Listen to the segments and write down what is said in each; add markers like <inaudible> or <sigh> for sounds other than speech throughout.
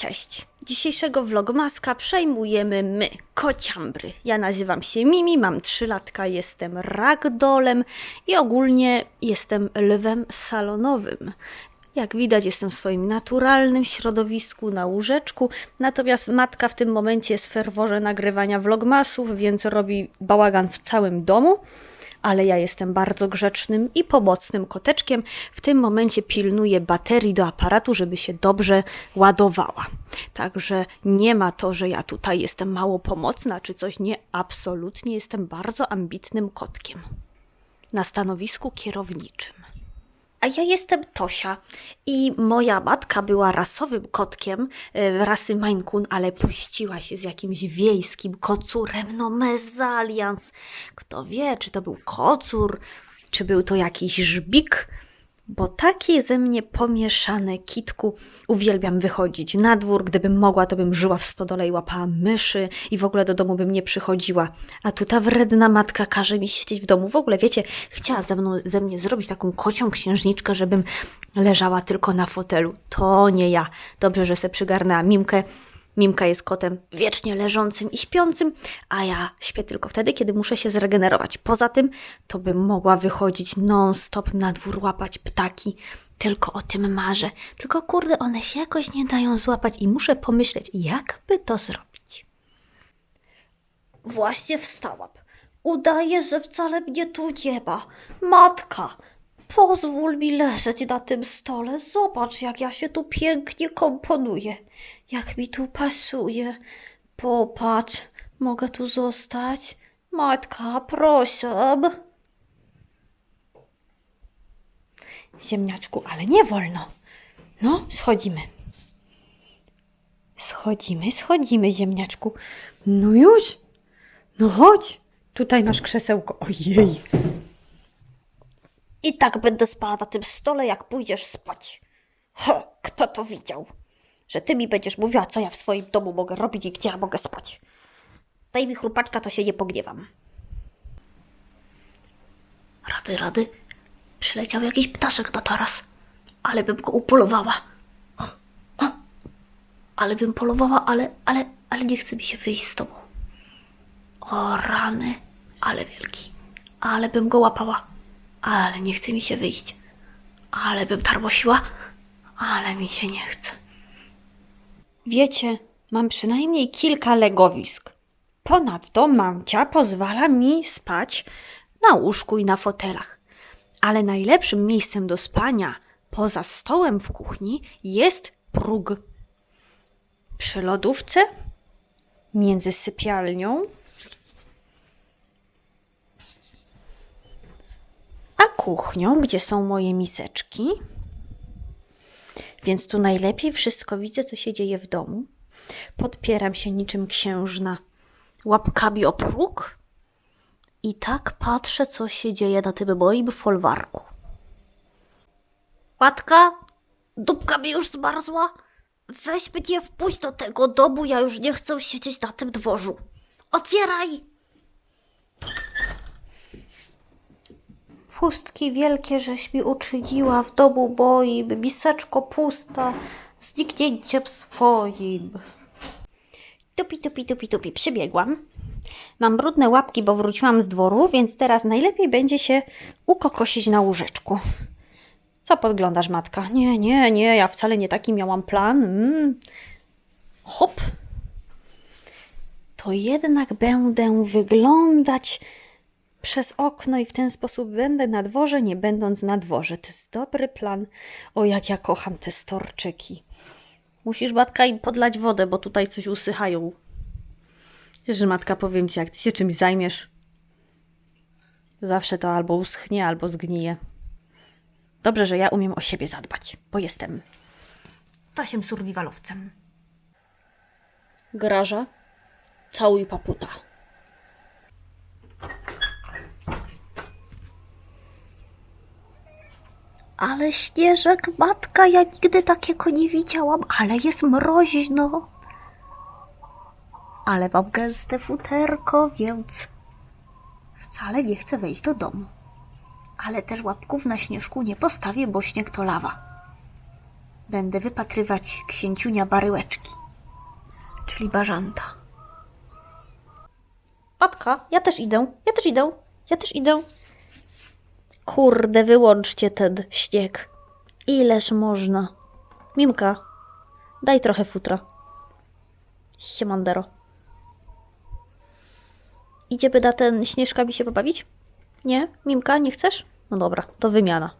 Cześć! Dzisiejszego vlogmaska przejmujemy my, kociambry. Ja nazywam się Mimi, mam 3 latka, jestem ragdolem i ogólnie jestem lwem salonowym. Jak widać, jestem w swoim naturalnym środowisku na łóżeczku, natomiast matka w tym momencie jest w ferworze nagrywania vlogmasów, więc robi bałagan w całym domu ale ja jestem bardzo grzecznym i pomocnym koteczkiem. W tym momencie pilnuję baterii do aparatu, żeby się dobrze ładowała. Także nie ma to, że ja tutaj jestem mało pomocna czy coś. Nie, absolutnie jestem bardzo ambitnym kotkiem. Na stanowisku kierowniczym. A ja jestem Tosia i moja matka była rasowym kotkiem e, rasy Maine Coon, ale puściła się z jakimś wiejskim kocurem, no mezalians. Kto wie, czy to był kocur, czy był to jakiś żbik, bo takie ze mnie pomieszane kitku. Uwielbiam wychodzić na dwór. Gdybym mogła, to bym żyła w stodole i łapała myszy i w ogóle do domu bym nie przychodziła. A tu ta wredna matka każe mi siedzieć w domu. W ogóle, wiecie, chciała ze, mną, ze mnie zrobić taką kocią księżniczkę, żebym leżała tylko na fotelu. To nie ja. Dobrze, że se przygarnęła Mimkę. Mimka jest kotem wiecznie leżącym i śpiącym, a ja śpię tylko wtedy, kiedy muszę się zregenerować. Poza tym, to bym mogła wychodzić non-stop na dwór, łapać ptaki. Tylko o tym marzę. Tylko kurde, one się jakoś nie dają złapać i muszę pomyśleć, jak by to zrobić. Właśnie wstałam. Udaję, że wcale mnie tu nie ma. Matka, pozwól mi leżeć na tym stole. Zobacz, jak ja się tu pięknie komponuję. Jak mi tu pasuje. Popatrz, mogę tu zostać? Matka, proszę. Ziemniaczku, ale nie wolno. No, schodzimy. Schodzimy, schodzimy, ziemniaczku. No już. No chodź. Tutaj masz krzesełko. Ojej. I tak będę spała na tym stole, jak pójdziesz spać. Ho, kto to widział? Że ty mi będziesz mówiła, co ja w swoim domu mogę robić i gdzie ja mogę spać. Daj mi chrupaczka, to się nie pogniewam. Rady, rady. Przyleciał jakiś ptaszek na taras. Ale bym go upolowała. Ale bym polowała, ale, ale, ale nie chce mi się wyjść z tobą. O rany, ale wielki. Ale bym go łapała. Ale nie chce mi się wyjść. Ale bym tarmosiła. Ale mi się nie chce. Wiecie, mam przynajmniej kilka legowisk. Ponadto mamcia pozwala mi spać na łóżku i na fotelach. Ale najlepszym miejscem do spania poza stołem w kuchni jest próg. Przy lodówce, między sypialnią a kuchnią, gdzie są moje miseczki. Więc tu najlepiej wszystko widzę, co się dzieje w domu. Podpieram się niczym księżna łapkami o próg i tak patrzę, co się dzieje na tym moim folwarku. Matka, dupka mi już zmarzła. Weź mnie wpuść do tego domu, ja już nie chcę siedzieć na tym dworzu. Otwieraj! Pustki wielkie żeś mi uczyniła w domu moim, miseczko pusta, zniknięciem swoim. Tupi, tupi, tupi, tupi, przybiegłam. Mam brudne łapki, bo wróciłam z dworu, więc teraz najlepiej będzie się ukokosić na łóżeczku. Co podglądasz, matka? Nie, nie, nie, ja wcale nie taki miałam plan. Mm. Hop. To jednak będę wyglądać przez okno i w ten sposób będę na dworze, nie będąc na dworze. To jest dobry plan. O, jak ja kocham te storczyki. Musisz, matka, im podlać wodę, bo tutaj coś usychają. Że matka, powiem ci, jak ty się czymś zajmiesz, zawsze to albo uschnie, albo zgnije. Dobrze, że ja umiem o siebie zadbać, bo jestem Tosiem survivalowcem. Graża, całuj paputa. Ale śnieżek, matka, ja nigdy takiego nie widziałam, ale jest mroźno. Ale mam gęste futerko, więc wcale nie chcę wejść do domu. Ale też łapków na śnieżku nie postawię, bo śnieg to lawa. będę wypatrywać księciunia baryłeczki, czyli bażanta. Matka, ja też idę, ja też idę, ja też idę. Kurde, wyłączcie ten śnieg. Ileż można. Mimka, daj trochę futra. Siemandero. Idziemy na ten śnieżkami się pobawić? Nie? Mimka, nie chcesz? No dobra, to wymiana.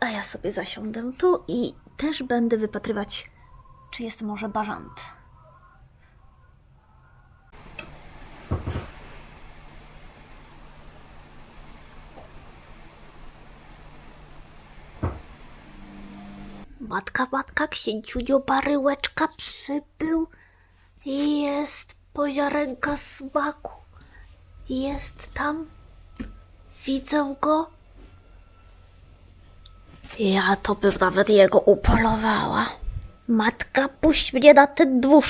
A ja sobie zasiądę tu i też będę wypatrywać, czy jest może bażant. Matka, matka, księciunio baryłeczka przybył. Jest poziarenka smaku. Jest tam. Widzę go. Ja to bym nawet jego upolowała. Matka, puść mnie na ten dwór.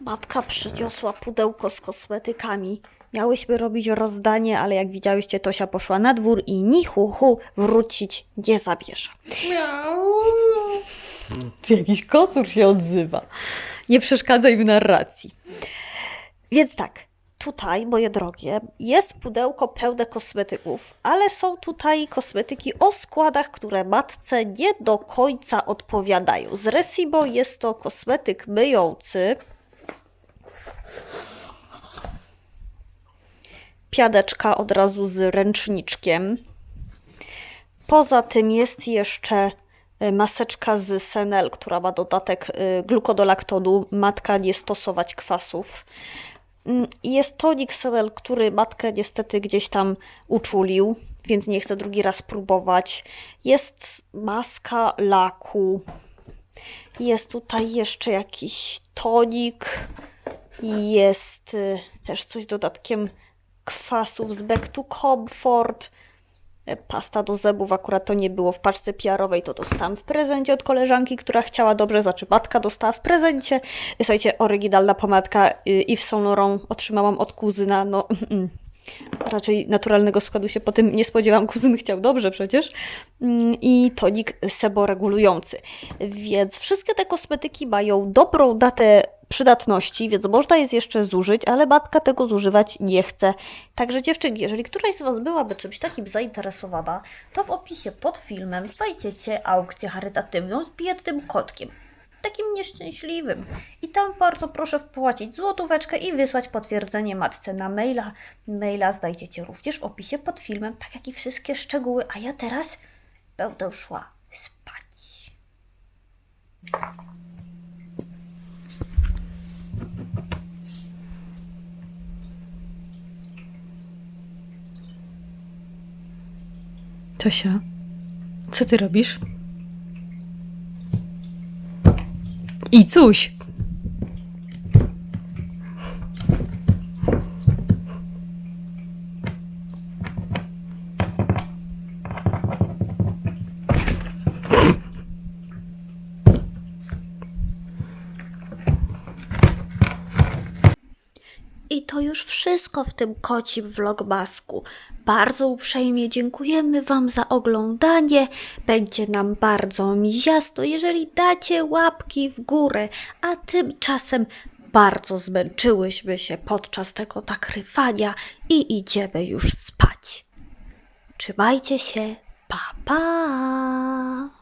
Matka przyniosła pudełko z kosmetykami. Miałyśmy robić rozdanie, ale jak widziałyście, Tosia poszła na dwór i ni hu, hu wrócić nie zabierze. Ty jakiś kocur się odzywa. Nie przeszkadzaj w narracji. Więc tak, tutaj, moje drogie, jest pudełko pełne kosmetyków, ale są tutaj kosmetyki o składach, które matce nie do końca odpowiadają. Z Resibo jest to kosmetyk myjący. Piadeczka od razu z ręczniczkiem. Poza tym jest jeszcze y, maseczka z Senel, która ma dodatek y, glukodolaktonu. Matka nie stosować kwasów. Mm, Jest tonik Senel, który matkę niestety gdzieś tam uczulił, więc nie chcę drugi raz próbować. Jest maska laku. Jest tutaj jeszcze jakiś tonik. Jest y, też coś dodatkiem kwasów z Back to Comfort. E, Pasta do zębów akurat to nie było w paczce PR-owej, to dostałam w prezencie od koleżanki, która chciała dobrze, znaczy matka dostała w prezencie. Słuchajcie, oryginalna pomadka y, Yves Saint Laurent otrzymałam od kuzyna, no <laughs> raczej naturalnego składu się po tym nie spodziewałam, <laughs> kuzyn chciał dobrze przecież. Mm, I tonik seboregulujący. Więc wszystkie te kosmetyki mają dobrą datę przydatności, więc można jest jeszcze zużyć, ale matka tego zużywać nie chce. Także dziewczynki, jeżeli któraś z Was byłaby czymś takim zainteresowana, to w opisie pod filmem znajdziecie aukcję charytatywną z biednym kotkiem. Takim nieszczęśliwym. I tam bardzo proszę wpłacić złotóweczkę i wysłać potwierdzenie matce na maila. Maila znajdziecie również w opisie pod filmem, tak jak i wszystkie szczegóły. A ja teraz będę szła spać. Tosia, co ty robisz? I coś. Już wszystko w tym kocim vlogmasku. Bardzo uprzejmie dziękujemy Wam za oglądanie. Będzie nam bardzo miziasto, jeżeli dacie łapki w górę. A tymczasem bardzo zmęczyłyśmy się podczas tego nagrywania i idziemy już spać. Trzymajcie się. Pa, pa!